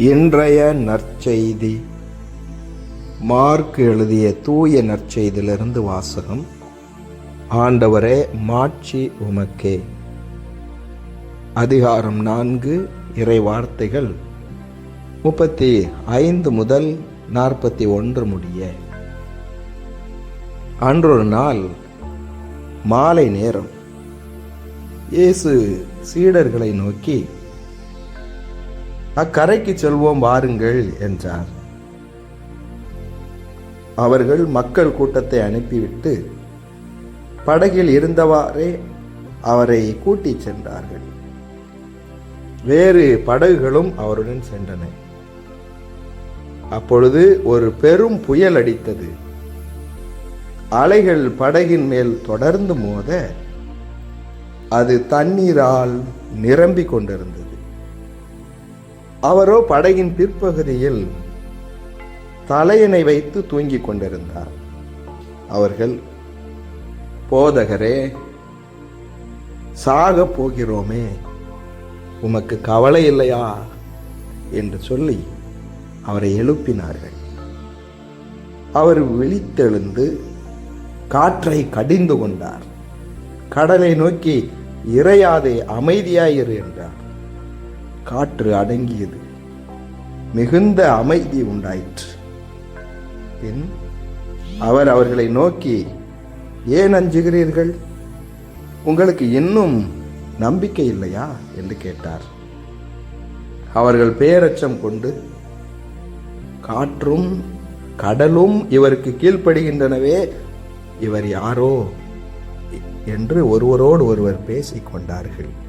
இன்றைய நற்செய்தி. மார்க் எழுதிய தூய நற்செய்தியிலிருந்து வாசகம். ஆண்டவரே மாட்சி உமக்கே. அதிகாரம் நான்கு இறை வார்த்தைகள் முப்பத்தி ஐந்து முதல் நாற்பத்தி ஒன்று முடிய. அன்றொரு நாள் மாலை நேரம். இயேசு சீடர்களை நோக்கி அக்கரைக்கு செல்வோம் வாருங்கள் என்றார். அவர்கள் மக்கள் கூட்டத்தை அனுப்பிவிட்டு படகில் இருந்தவாறே அவரை கூட்டிச் சென்றார்கள். வேறு படகுகளும் அவருடன் சென்றன. அப்பொழுது ஒரு பெரும் புயல் அடித்தது. அலைகள் படகின் மேல் தொடர்ந்து மோத அது தண்ணீரால் நிரம்பிக் கொண்டிருந்தது. அவரோ படகின் பிற்பகுதியில் தலையணை வைத்து தூங்கிக் கொண்டிருந்தார். அவர்கள் போதகரே சாக போகிறோமே உமக்கு கவலை இல்லையா? என்று சொல்லி அவரை எழுப்பினார்கள். அவர் விழித்தெழுந்து காற்றை கடிந்து கொண்டார். கடலை நோக்கி இறையாதே அமைதியாயிரு என்றார். காற்று அடங்கியது. மிகுந்த அமைதி உண்டாயிற்று. பின் அவர் அவர்களை நோக்கி ஏன் அஞ்சுகிறீர்கள்? உங்களுக்கு இன்னும் நம்பிக்கை இல்லையா? என்று கேட்டார். அவர்கள் பேரச்சம் கொண்டு காற்றும் கடலும் இவருக்கு கீழ்ப்படுகின்றனவே இவர் யாரோ? என்று ஒருவரோடு ஒருவர் பேசிக் கொண்டார்கள்.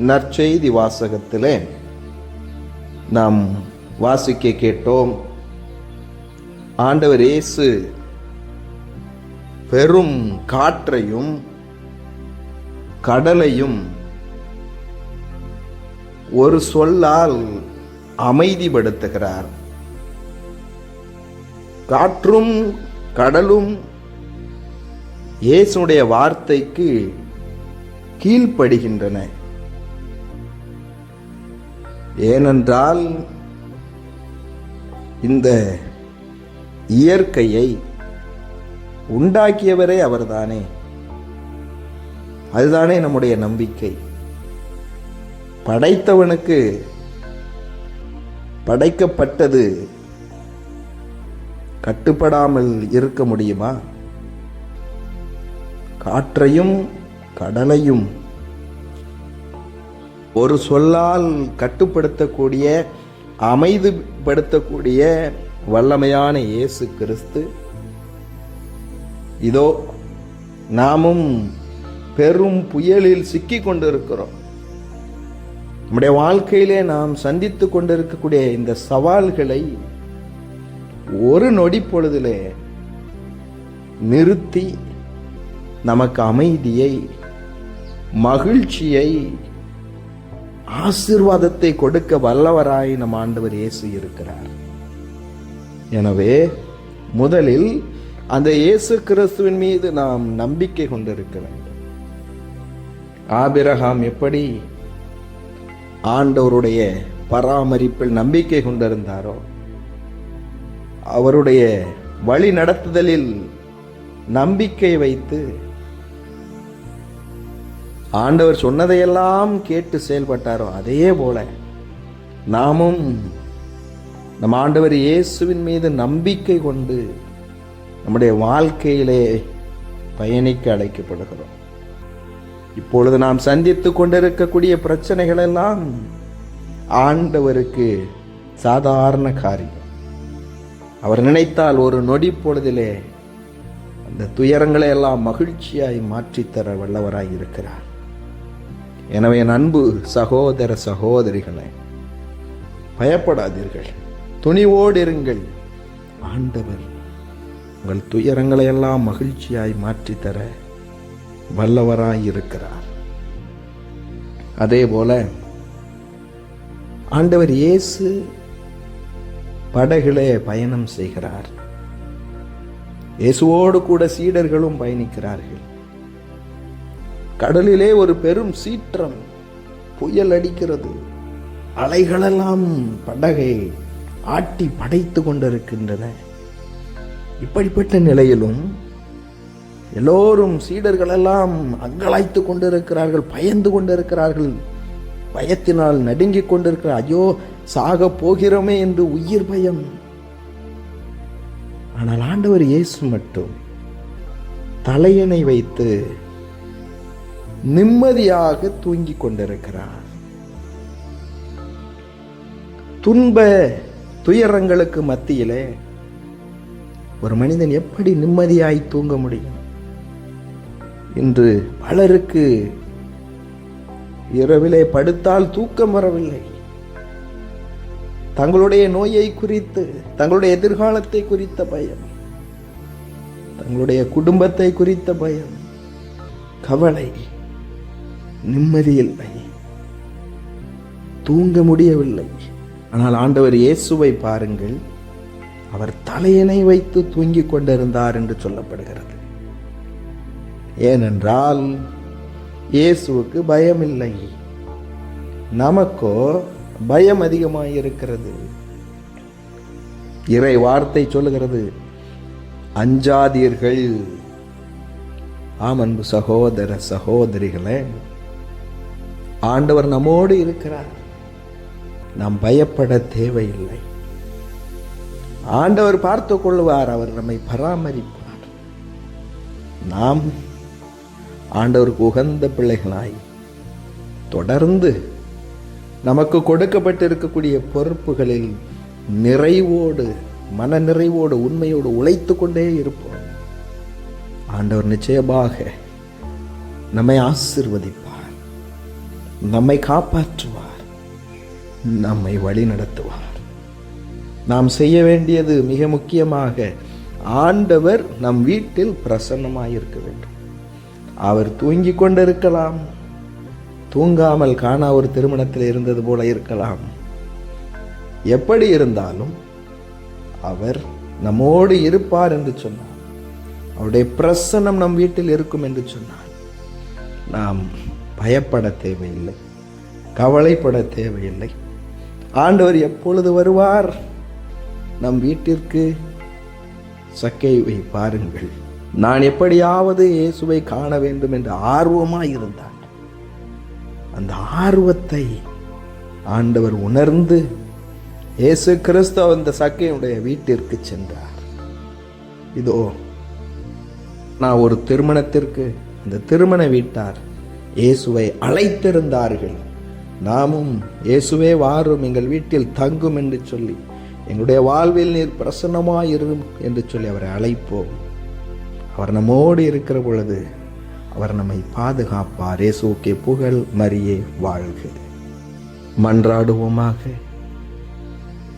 நற்செய்தி வாசகத்திலே நாம் வாசிக்க கேட்டோம். ஆண்டவர் இயேசு பெரும் காற்றையும் கடலையும் ஒரு சொல்லால் அமைதிப்படுத்துகிறார். காற்றும் கடலும் இயேசுடைய வார்த்தைக்கு கீழ்ப்படுகின்றன. ஏனென்றால் இந்த இயற்கையை உண்டாக்கியவரே அவர்தானே. அதுதானே நம்முடைய நம்பிக்கை. படைத்தவனுக்கு படைக்கப்பட்டது கட்டுப்படாமல் இருக்க முடியுமா? காற்றையும் கடலையும் ஒரு சொல்லால் கட்டுப்படுத்தக்கூடிய அமைதிப்படுத்தக்கூடிய வல்லமையான இயேசு கிறிஸ்து. இதோ நாமும் பெரும் புயலில் சிக்கி கொண்டிருக்கிறோம். நம்முடைய வாழ்க்கையிலே நாம் சந்தித்து கொண்டிருக்கக்கூடிய இந்த சவால்களை ஒரு நொடி பொழுதிலே நிறுத்தி நமக்கு அமைதியை மகிழ்ச்சியை ஆசீர்வாதத்தை கொடுக்க வல்லவராய் நம் ஆண்டவர் இயேசு இருக்கிறார். எனவே முதலில் அந்த இயேசு கிறிஸ்துவின் மீது நாம் நம்பிக்கை கொண்டிருக்க வேண்டும். ஆபிரகாம் எப்படி ஆண்டவருடைய பராமரிப்பில் நம்பிக்கை கொண்டிருந்தாரோ அவருடைய வழி நடத்துதலில் நம்பிக்கை வைத்து ஆண்டவர் சொன்னதையெல்லாம் கேட்டு செயல்பட்டாரோ அதே போல நாமும் நம் ஆண்டவர் இயேசுவின் மீது நம்பிக்கை கொண்டு நம்முடைய வாழ்க்கையிலே பயணிக்க அழைக்கப்படுகிறோம். இப்பொழுது நாம் சந்தித்து கொண்டிருக்கக்கூடிய பிரச்சனைகள் எல்லாம் ஆண்டவருக்கு சாதாரண காரியம். அவர் நினைத்தால் ஒரு நொடி பொழுதிலே அந்த துயரங்களை எல்லாம் மகிழ்ச்சியாய் மாற்றித்தர வல்லவராய் இருக்கிறார். எனவே என் அன்பு சகோதர சகோதரிகளை பயப்படாதீர்கள். துணிவோடு இருங்கள். ஆண்டவர் உங்கள் துயரங்களை எல்லாம் மகிழ்ச்சியாய் மாற்றித்தர வல்லவராய் இருக்கிறார் அதே போல ஆண்டவர் இயேசு படகிலே பயணம் செய்கிறார். இயேசுவோடு கூட சீடர்களும் பயணிக்கிறார்கள். கடலிலே ஒரு பெரும் சீற்றம் புயல் அடிக்கிறது. அலைகளெல்லாம் படகை ஆட்டி படைத்து கொண்டிருக்கின்றன. இப்படிப்பட்ட நிலையிலும் எல்லோரும் சீடர்களெல்லாம் அங்கலாய்த்து கொண்டிருக்கிறார்கள் பயந்து கொண்டிருக்கிறார்கள். பயத்தினால் நடுங்கிக் கொண்டிருக்கிற ஐயோ சாக போகிறோமே என்று உயிர் பயம். ஆனால் ஆண்டவர் இயேசு மட்டும் தலையணை வைத்து நிம்மதியாக தூங்கிக் கொண்டிருக்கிறார். துன்ப துயரங்களுக்கு மத்தியிலே ஒரு மனிதன் எப்படி நிம்மதியாய் தூங்க முடியும்? இன்று பலருக்கு இரவிலே படுத்தால் தூக்கம் வரவில்லை. தங்களுடைய நோயை குறித்து தங்களுடைய எதிர்காலத்தை குறித்த பயம். தங்களுடைய குடும்பத்தை குறித்த பயம். கவலை. நிம்மதியில்லை தூங்க முடியவில்லை. ஆனால் ஆண்டவர் இயேசுவை பாருங்கள் அவர் தலையணை வைத்து தூங்கிக் கொண்டிருந்தார் என்று சொல்லப்படுகிறது. ஏனென்றால் இயேசுவுக்கு பயம் இல்லை நமக்கோ பயம் அதிகமாக இருக்கிறது இறை வார்த்தை சொல்லுகிறது அஞ்சாதீர்கள். ஆம் அன்பு சகோதர சகோதரிகளே ஆண்டவர் நம்மோடு இருக்கிறார். நாம் பயப்பட தேவையில்லை. ஆண்டவர் பார்த்து கொள்வார் அவர் நம்மை பராமரிப்பார். நாம் ஆண்டவருக்கு உகந்த பிள்ளைகளாய் தொடர்ந்து நமக்கு கொடுக்கப்பட்டிருக்கக்கூடிய பொறுப்புகளில் நிறைவோடு மன நிறைவோடு உண்மையோடு உழைத்து கொண்டே இருப்போம். ஆண்டவர் நிச்சயமாக நம்மை ஆசிர்வதிப்பார். நம்மை காப்பாற்றுவார். நம்மை வழி நடத்துவார் நாம் செய்ய வேண்டியது மிக முக்கியமாக ஆண்டவர் நம் வீட்டில் பிரசன்னமாயிருக்க வேண்டும். அவர் தூங்கிக் கொண்டிருக்கலாம். தூங்காமல் காணா ஒரு திருமணத்தில் இருந்தது போல இருக்கலாம். எப்படி இருந்தாலும் அவர் நம்மோடு இருப்பார் என்று சொன்னார். அவருடைய பிரசன்னம் நம் வீட்டில் இருக்கும் என்று சொன்னார். நாம் பயப்பட தேவையில்லை. கவலைப்பட தேவையில்லை. ஆண்டவர் எப்பொழுது வருவார்? நம் வீட்டிற்கு. சக்கைவை பாருங்கள். நான் எப்படியாவது இயேசுவை காண வேண்டும் என்று ஆர்வமாக இருந்தான். அந்த ஆர்வத்தை ஆண்டவர் உணர்ந்து இயேசு கிறிஸ்து அந்த சக்கையுடைய வீட்டிற்கு சென்றார். இதோ நான் ஒரு திருமணத்திற்கு அந்த திருமண வீட்டார் இயேசுவை அழைத்திருந்தார்கள். நாமும் இயேசுவே வாரும் எங்கள் வீட்டில் தங்கும் என்று சொல்லி எங்களுடைய வாழ்வில் நீர் பிரசன்னமாயிரும் என்று சொல்லி அவரை அழைப்போம். அவர் நம்மோடு இருக்கிற பொழுது அவர் நம்மை பாதுகாப்பார். இயேசுக்கே புகழ் மரியே வாழ்க. மன்றாடுவோமாக.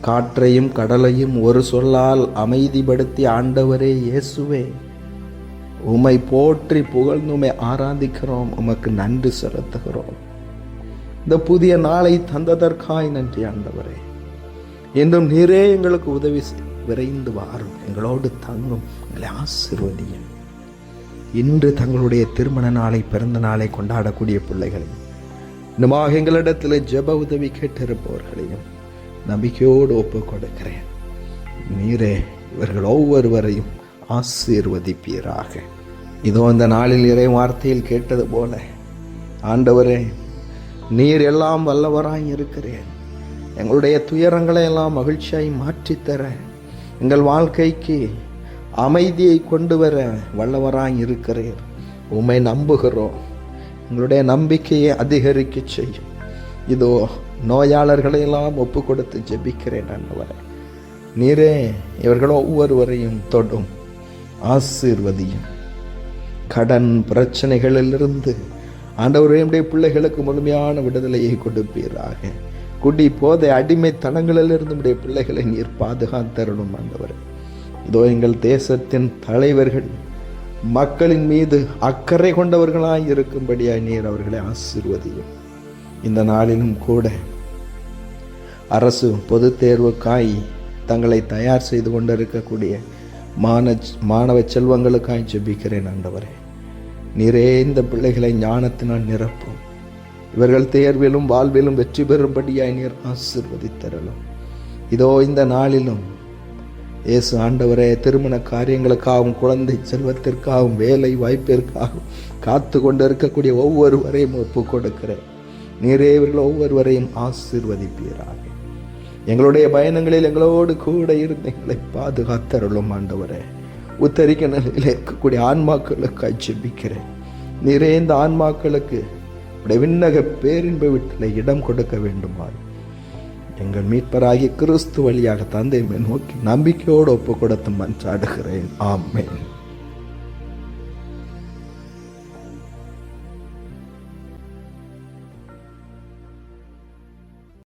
காற்றையும் கடலையும் ஒரு சொல்லால் அமைதிப்படுத்தி ஆண்டவரே இயேசுவே உம்மை போற்றி புகழ்ந்து உமை ஆராதிக்கிறோம் உமக்கு நன்றி செலுத்துகிறோம். இந்த புதிய நாளை தந்ததற்காய் நன்றி ஆண்டவரே. என்றும் நீரே எங்களுக்கு உதவி செய்- விரைந்து வாரும் எங்களோடு தங்கும் எங்களை ஆசிர்வதியும் இன்று தங்களுடைய திருமண நாளை பிறந்த நாளை கொண்டாடக்கூடிய பிள்ளைகளையும் இன்னுமாக எங்களிடத்தில் ஜெப உதவி கேட்டிருப்பவர்களையும் நம்பிக்கையோடு ஒப்புக் கொடுக்கிறேன் நீரே இவர்கள் ஒவ்வொருவரையும் ஆசீர்வதிப்பீராக இதோ இந்த நாளில் இறை வார்த்தையில் கேட்டது போல ஆண்டவரே நீர் எல்லாம் வல்லவராய் இருக்கிறேன். எங்களுடைய துயரங்களை எல்லாம் மகிழ்ச்சியாய் மாற்றித்தர எங்கள் வாழ்க்கைக்கு அமைதியை கொண்டு வர வல்லவராய் இருக்கிறீர். உமை நம்புகிறோம். எங்களுடைய நம்பிக்கையை அதிகரிக்க செய்யும். இதோ நோயாளர்களை எல்லாம் ஒப்பு கொடுத்து ஜெபிக்கிறேன் ஆண்டவரே. நீரே இவர்கள் ஒவ்வொருவரையும் தொடும். ஆசீர்வதியும். கடன் பிரச்சனைகளிலிருந்து ஆண்டவரே நம்முடைய பிள்ளைகளுக்கு முழுமையான விடுதலையை கொடுப்பீராக. குடி போதை அடிமைத்தனங்களிலிருந்து உடைய பிள்ளைகளை நீர் பாதுகாத்தரணும் ஆண்டவர். இதோ எங்கள் தேசத்தின் தலைவர்கள் மக்களின் மீது அக்கறை கொண்டவர்களாய் இருக்கும்படியாய் நீர் அவர்களை ஆசீர்வதியும். இந்த நாளிலும் கூட அரசு பொதுத் தேர்வுக்காய் தங்களை தயார் செய்து கொண்டிருக்கக்கூடிய மான மாணவ செல்வங்களுக்காய் ஜெபிக்கிறேன் ஆண்டவரே. நிறைய இந்த பிள்ளைகளை ஞானத்தினால் நிரப்பும். இவர்கள் தேர்விலும் வாழ்விலும் வெற்றி பெறும்படியாய் நீர் ஆசிர்வதித்தரலும். இதோ இந்த நாளிலும் இயேசு ஆண்டவரே திருமண காரியங்களுக்காகவும் குழந்தை செல்வத்திற்காகவும் வேலை வாய்ப்பிற்காகவும் காத்து கொண்டு இருக்கக்கூடிய ஒவ்வொருவரையும் ஒப்பு கொடுக்கிறேன் நீரே இவர்கள் ஒவ்வொருவரையும் ஆசிர்வதிப்பீராக. எங்களுடைய பயணங்களில் எங்களோடு கூட இருந்து எங்களை பாதுகாத்தருளும் ஆண்டவரே. உத்தரிக்க நிலையில் இருக்கக்கூடிய ஆன்மாக்களுக்கு ஜெபிக்கிறேன் நிறைந்த இந்த ஆன்மாக்களுக்கு விண்ணக பேரின்ப வீட்டில் இடம் கொடுக்க வேண்டுமாறு எங்கள் மீட்பராகிய கிறிஸ்து வழியாக தந்தை நோக்கி நம்பிக்கையோடு ஒப்பு கொடுத்து மன்றாடுகிறேன். ஆமேன்.